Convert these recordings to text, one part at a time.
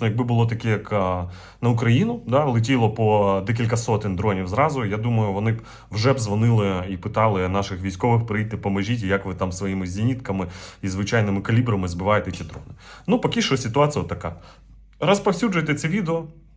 Якби було таке, як на Україну, да, летіло по декілька сотень дронів зразу. Я думаю, вони б вже б дзвонили і питали наших військових прийти, поможіть, як ви там своїми зенітками і звичайними калібрами збиваєте ті дрони. Ну, поки що ситуація така. Розповсюджуйте це відео.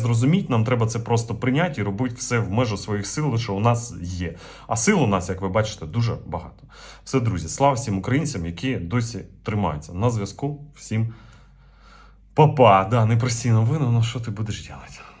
зрозуміть. Нам треба це просто прийняти і робити все в межу своїх сил, що у нас є. А сил у нас, як ви бачите, дуже багато. Все, друзі, слава всім українцям, які досі тримаються. На зв'язку всім. Папа, да, непрості новини, ну що ти будеш робити?